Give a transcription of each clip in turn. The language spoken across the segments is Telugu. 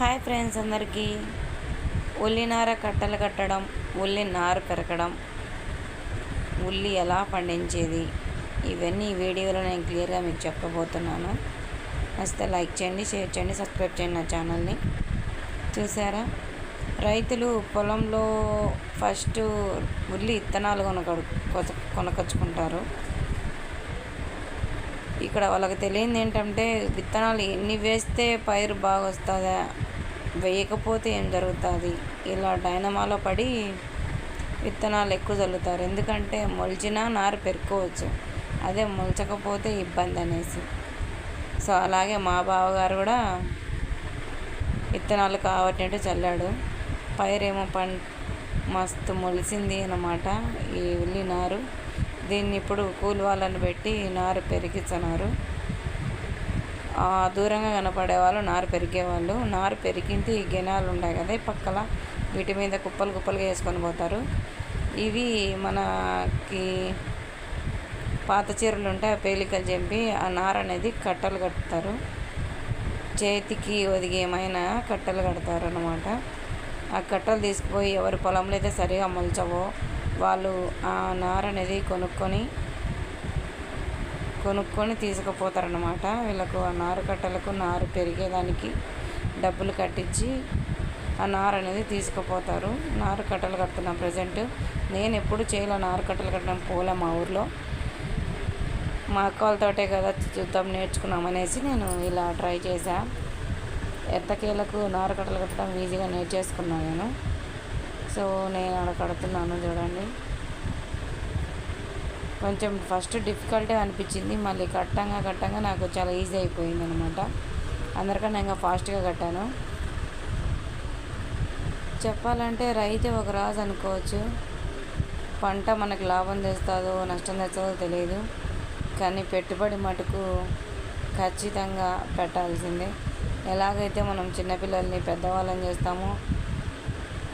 హాయ్ ఫ్రెండ్స్ అందరికీ. ఉల్లినార కట్టలు కట్టడం ఉల్లి నారు పెరగడం ఉల్లి ఎలా పండించేది ఇవన్నీ ఈ వీడియోలో నేను క్లియర్గా మీకు చెప్పబోతున్నాను. నచ్చితే లైక్ చేయండి షేర్ చేయండి సబ్స్క్రైబ్ చేయండి నా ఛానల్ని. చూసారా? రైతులు పొలంలో ఫస్ట్ ఉల్లి ఇత్తనాలు కొనకడు కొనకొచ్చుకుంటారు. ఇక్కడ వాళ్ళకి తెలియంది ఏంటంటే విత్తనాలు ఎన్ని వేస్తే పైరు బాగా వస్తుందా వేయకపోతే ఏం జరుగుతుంది? ఇలా డైనమాలో పడి విత్తనాలు ఎక్కువ చల్లుతారు ఎందుకంటే మొలిచినా నారు పెరుక్కోవచ్చు. అదే మొలచకపోతే ఇబ్బంది అనేసి. సో అలాగే మా బావగారు కూడా విత్తనాలు కావట్టినట్టు చల్లాడు. పైరేమో పం మస్తు మొలిసింది అన్నమాట ఈ ఉల్లి నారు. దీన్ని ఇప్పుడు కూలి వాళ్ళని పెట్టి నారు పెరిగిస్తున్నారు దూరంగా కనపడే వాళ్ళు నారు పెరిగేవాళ్ళు. నారు పెరిగింది గెనాలు ఉన్నాయి కదా పక్కల వీటి మీద కుప్పలు కుప్పలుగా వేసుకొని పోతారు. ఇవి మనకి పాత చీరలు ఉంటే ఆ పేలికలు చెంపి ఆ నార అనేది కట్టలు కడతారు. చేతికి ఒదిగేమైనా కట్టలు కడతారు అన్నమాట ఆ కట్టలు తీసుకుపోయి ఎవరి పొలంలో అయితే సరిగా మొలచవో వాళ్ళు ఆ నార అనేది కొనుక్కొని కొనుక్కొని తీసుకుపోతారనమాట వీళ్ళకు ఆ నారు కట్టలకు నారు పెరిగేదానికి డబ్బులు కట్టించి ఆ నారు అనేది తీసుకుపోతారు. నారు కట్టలు కడుతున్నాం ప్రజెంట్. నేను ఎప్పుడు చేయలే నారు కట్టలు కట్టడం పోలే మా ఊర్లో. మా అక్క వాళ్ళతోటే కదా చూద్దాం నేర్చుకున్నాం అనేసి నేను ఇలా ట్రై చేశా. ఎత్తకేలకు నారు కట్టలు కట్టడం ఈజీగా నేర్చేసుకున్నాను నేను. సో నేను అక్కడ కడుతున్నాను చూడండి. కొంచెం ఫస్ట్ డిఫికల్టే అనిపించింది. మళ్ళీ కట్టంగా కట్టంగా నాకు చాలా ఈజీ అయిపోయింది అనమాట అందరికన్నా ఇంకా ఫాస్ట్గా కట్టాను. చెప్పాలంటే రైతు ఒక రాజు అనుకోవచ్చు. పంట మనకు లాభం తెస్తుందో నష్టం తెస్తుందో తెలియదు. కానీ పెట్టుబడి మటుకు ఖచ్చితంగా పెట్టాల్సిందే. ఎలాగైతే మనం చిన్నపిల్లల్ని పెద్దవాళ్ళని చేస్తామో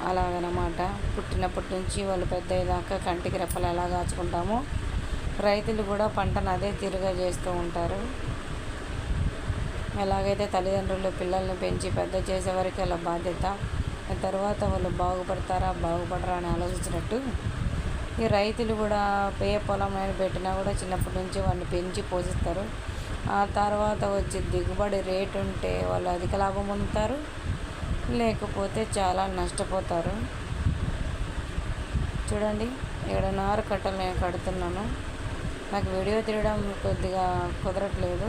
అలాగనమాట. పుట్టినప్పటి నుంచి వాళ్ళు పెద్ద అయ్యేదాకా కంటికి రెప్పలు ఎలా కాచుకుంటామో రైతులు కూడా పంటను అదే తీరుగా చేస్తూ ఉంటారు. ఎలాగైతే తల్లిదండ్రులు పిల్లల్ని పెంచి పెద్ద చేసేవరకు వాళ్ళ బాధ్యత తర్వాత వాళ్ళు బాగుపడతారా బాగుపడరా అని ఆలోచించినట్టు ఈ రైతులు కూడా పే పొలం పెట్టినా కూడా చిన్నప్పటి నుంచి వాళ్ళని పెంచి పోషిస్తారు. ఆ తర్వాత వచ్చి దిగుబడి రేటు ఉంటే వాళ్ళు అధిక లాభం పొందుతారు లేకపోతే చాలా నష్టపోతారు. చూడండి ఇక్కడ నారు కట్టలు నేను కడుతున్నాను. నాకు వీడియో తీయడం కొద్దిగా కుదరట్లేదు.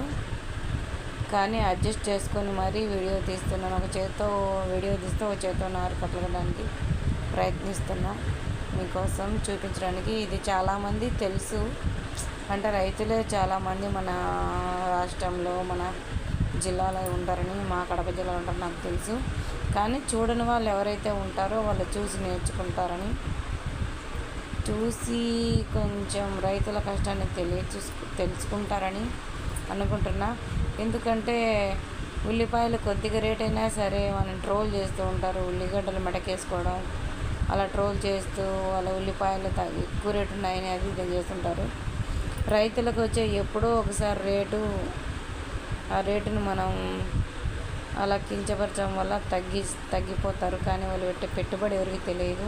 కానీ అడ్జస్ట్ చేసుకొని మరీ వీడియో తీస్తున్నాను. ఒక చేత్తో వీడియో తీస్తే ఒక చేత్తో నారు కట్టడానికి ప్రయత్నిస్తున్నా. మీకోసం చూపించడానికి ఇది చాలామంది తెలుసు. అంటే రైతులే చాలామంది మన రాష్ట్రంలో మన జిల్లాలో ఉంటారని మా కడప జిల్లాలో ఉంటారని నాకు తెలుసు. కానీ చూడని వాళ్ళు ఎవరైతే ఉంటారో వాళ్ళు చూసి నేర్చుకుంటారని చూసి కొంచెం రైతుల కష్టాన్ని తెలియ తెలుసుకుంటారని అనుకుంటున్నా. ఎందుకంటే ఉల్లిపాయలు కొద్దిగా రేట్ అయినా సరే మనం ట్రోల్ చేస్తూ ఉంటారు. ఉల్లిగడ్డలు మెడకేసుకోవడం అలా ట్రోల్ చేస్తూ వాళ్ళ ఉల్లిపాయలు ఎక్కువ రేటు ఉన్నాయని అది ఇది చేస్తుంటారు. రైతులకు వచ్చే ఎప్పుడో ఒకసారి రేటు ఆ రేటును మనం అలా కించపరచడం వల్ల తగ్గి తగ్గిపోతారు. కానీ వాళ్ళు పెట్టే పెట్టుబడి ఎవరికి తెలియదు.